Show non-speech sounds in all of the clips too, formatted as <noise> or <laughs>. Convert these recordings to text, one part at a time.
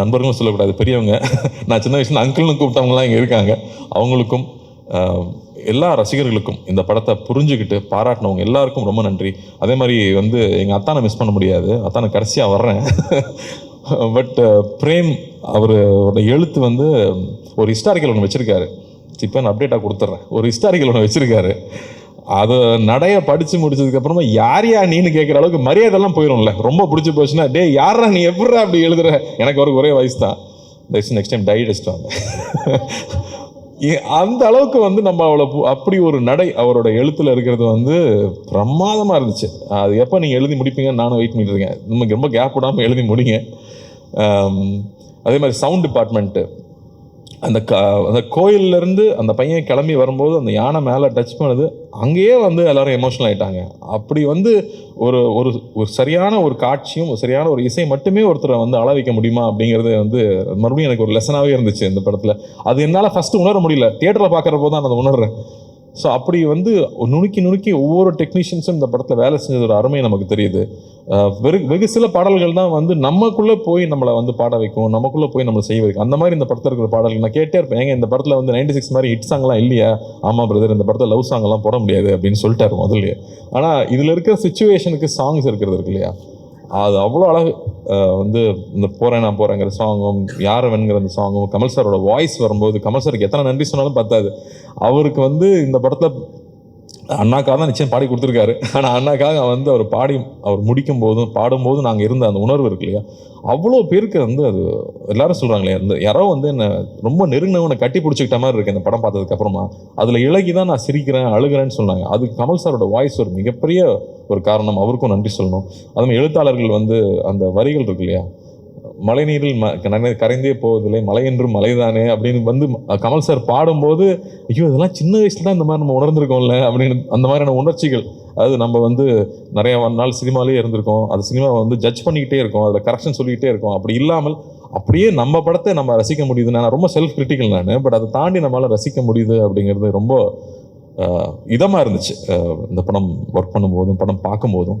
நண்பர்களும் சொல்லக்கூடாது பெரியவங்க. நான் சின்ன வயசுல அங்கிள்னு கூப்பிட்டவங்களாம் இங்கே இருக்காங்க. அவங்களுக்கும் எல்லா ரசிகர்களுக்கும் இந்த படத்தை புரிஞ்சுக்கிட்டு பாராட்டினவங்க எல்லாருக்கும் ரொம்ப நன்றி. அதே மாதிரி வந்து எங்கள் அத்தானை மிஸ் பண்ண முடியாது. அத்தானை கடைசியாக வர்றேன். <laughs> பட் பிரேம் அவரோட எழுத்து வந்து ஒரு ஹிஸ்டாரிக்கல் ஒன்று வச்சுருக்காரு. இப்போ நான் அப்டேட்டாக கொடுத்துட்றேன். ஒரு ஹிஸ்டாரிக்கல் ஒன்று வச்சுருக்காரு. அதை நடைய படித்து முடிச்சதுக்கப்புறமா யார் யா நீன்னு கேட்குற அளவுக்கு மரியாதைலாம் போயிடும்ல ரொம்ப பிடிச்சி போச்சுன்னா டே யாரா நீ? எப்படிடா அப்படி எழுதுற? எனக்கு ஒரு ஒரே வயசு தான். தயவுசெய்து நெக்ஸ்ட் டைம் டைஜஸ்ட் வாங்க. அந்த அளவுக்கு வந்து நம்ம அவளை பு- அப்படி ஒரு நடை அவரோட எழுத்துல இருக்கிறது வந்து பிரமாதமாக இருந்துச்சு. அது எப்போ நீங்கள் எழுதி முடிப்பீங்கன்னு நானும் வெயிட் பண்ணிட்டு இருக்கேன். நமக்கு ரொம்ப கேப் விடாமல் எழுதி முடிங்க. அதே மாதிரி சவுண்ட் டிபார்ட்மெண்ட்டு அந்த க அந்த கோயில்ல இருந்து அந்த பையன் கிளம்பி வரும்போது அந்த யானை மேலே டச் பண்ணுது. அங்கேயே வந்து எல்லோரும் எமோஷனல் ஆகிட்டாங்க அப்படி வந்து ஒரு ஒரு ஒரு சரியான ஒரு காட்சியும் ஒரு சரியான ஒரு இசை மட்டுமே ஒருத்தரை வந்து அள வைக்க முடியுமா அப்படிங்கிறது வந்து மறுபடியும் எனக்கு ஒரு லெசனாகவே இருந்துச்சு இந்த படத்தில். அது என்னால் ஃபஸ்ட்டு உணர முடியல. தியேட்டரில் பார்க்குறப்போ தான் நான் அதை உணர்றேன். ஸோ அப்படி வந்து நுணுக்கி நுணுக்கி ஒவ்வொரு டெக்னீஷியன்ஸும் இந்த படத்தில் வேலை செஞ்சது ஒரு அருமை நமக்கு தெரியுது. வெறு வெகு சில பாடல்கள் தான் வந்து நமக்குள்ளே போய் நம்மளை வந்து பாட வைக்கும் நமக்குள்ளே போய் நம்மளை செய்ய வைக்கும். அந்த மாதிரி இந்த படத்தில் இருக்கிற பாடல்கள் நான் கேட்டே இருப்பேன். ஏங்க இந்த படத்தில் வந்து நைன்டி சிக்ஸ் மாதிரி ஹிட் சாங்லாம் இல்லையா? ஆமாம் பிரதர் இந்த படத்தில் லவ் சாங்லாம் போட முடியாது அப்படின்னு சொல்லிட்டாரு முதல்ல ஆனால் இதில் இருக்கிற சுச்சுவேஷனுக்கு சாங்ஸ் இருக்கிறது இருக்கு இல்லையா? அது அவ்வளோ அழகு. வந்து இந்த போகிறேன் நான் போகிறேங்கிற சாங்கும் யார் வேணுங்கிற அந்த சாங்கும் கமல் சாரோட வாய்ஸ் வரும்போது கமல் சாருக்கு எத்தனை நன்றி சொன்னாலும் பத்தாது. அவருக்கு வந்து இந்த படத்தில் அண்ணாக்காக தான் நிச்சயம் பாடி கொடுத்துருக்காரு. ஆனால் அண்ணாக்காக வந்து அவர் பாடி அவர் முடிக்கும் போதும் பாடும்போதும் நாங்கள் இருந்த அந்த உணர்வு இருக்கு இல்லையா? அவ்வளோ பேருக்கு வந்து அது எல்லாரும் சொல்கிறாங்களே அந்த யாரோ வந்து என்னை ரொம்ப நெருங்கினவனை கட்டி பிடிச்சிக்கிட்ட மாதிரி இருக்குது இந்த படம் பார்த்ததுக்கு அப்புறமா. அதில் இலகி தான் நான் சிரிக்கிறேன் அழுகிறேன்னு சொன்னாங்க. அது கமல் சாரோட வாய்ஸ் ஒரு மிகப்பெரிய ஒரு காரணம். அவருக்கும் நன்றி சொல்லணும். அதுமாதிரி எழுத்தாளர்கள் வந்து அந்த வரிகள் இருக்கு இல்லையா? மழை நீரில் கரைந்தே போவதில்லை. மழை என்றும் மழைதானே அப்படின்னு வந்து கமல் சார் பாடும்போது ஐயோ இதெல்லாம் சின்ன வயசுல தான் இந்த மாதிரி நம்ம உணர்ந்திருக்கோம்ல அப்படின்னு அந்த மாதிரியான உணர்ச்சிகள். அதாவது நம்ம வந்து நிறைய நாள் சினிமாலேயே இருந்திருக்கோம். அது சினிமாவை வந்து ஜட்ஜ் பண்ணிக்கிட்டே இருக்கோம். அதில் கரெக்ஷன் சொல்லிக்கிட்டே இருக்கோம். அப்படி இல்லாமல் அப்படியே நம்ம படத்தை நம்ம ரசிக்க முடியுது. நான் ரொம்ப செல்ஃப் கிரிட்டிக்கல் நான் பட் அதை தாண்டி நம்மளால் ரசிக்க முடியுது அப்படிங்கிறது ரொம்ப இதமாக இருந்துச்சு. இந்த படம் ஒர்க் பண்ணும்போதும் படம் பார்க்கும்போதும்.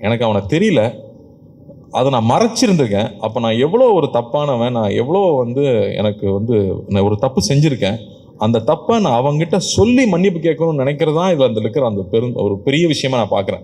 எனக்கு அவனை தெரியல. அதை நான் மறைச்சிருந்திருக்கேன். அப்போ நான் எவ்வளோ ஒரு தப்பானவன் நான் எவ்வளோ வந்து எனக்கு வந்து நான் ஒரு தப்பு செஞ்சுருக்கேன். அந்த தப்பை நான் அவங்ககிட்ட சொல்லி மன்னிப்பு கேட்கணும்னு நினைக்கிறதான் இதில் அந்த இருக்கிற அந்த பெரும் ஒரு பெரிய விஷயமா நான் பார்க்குறேன்.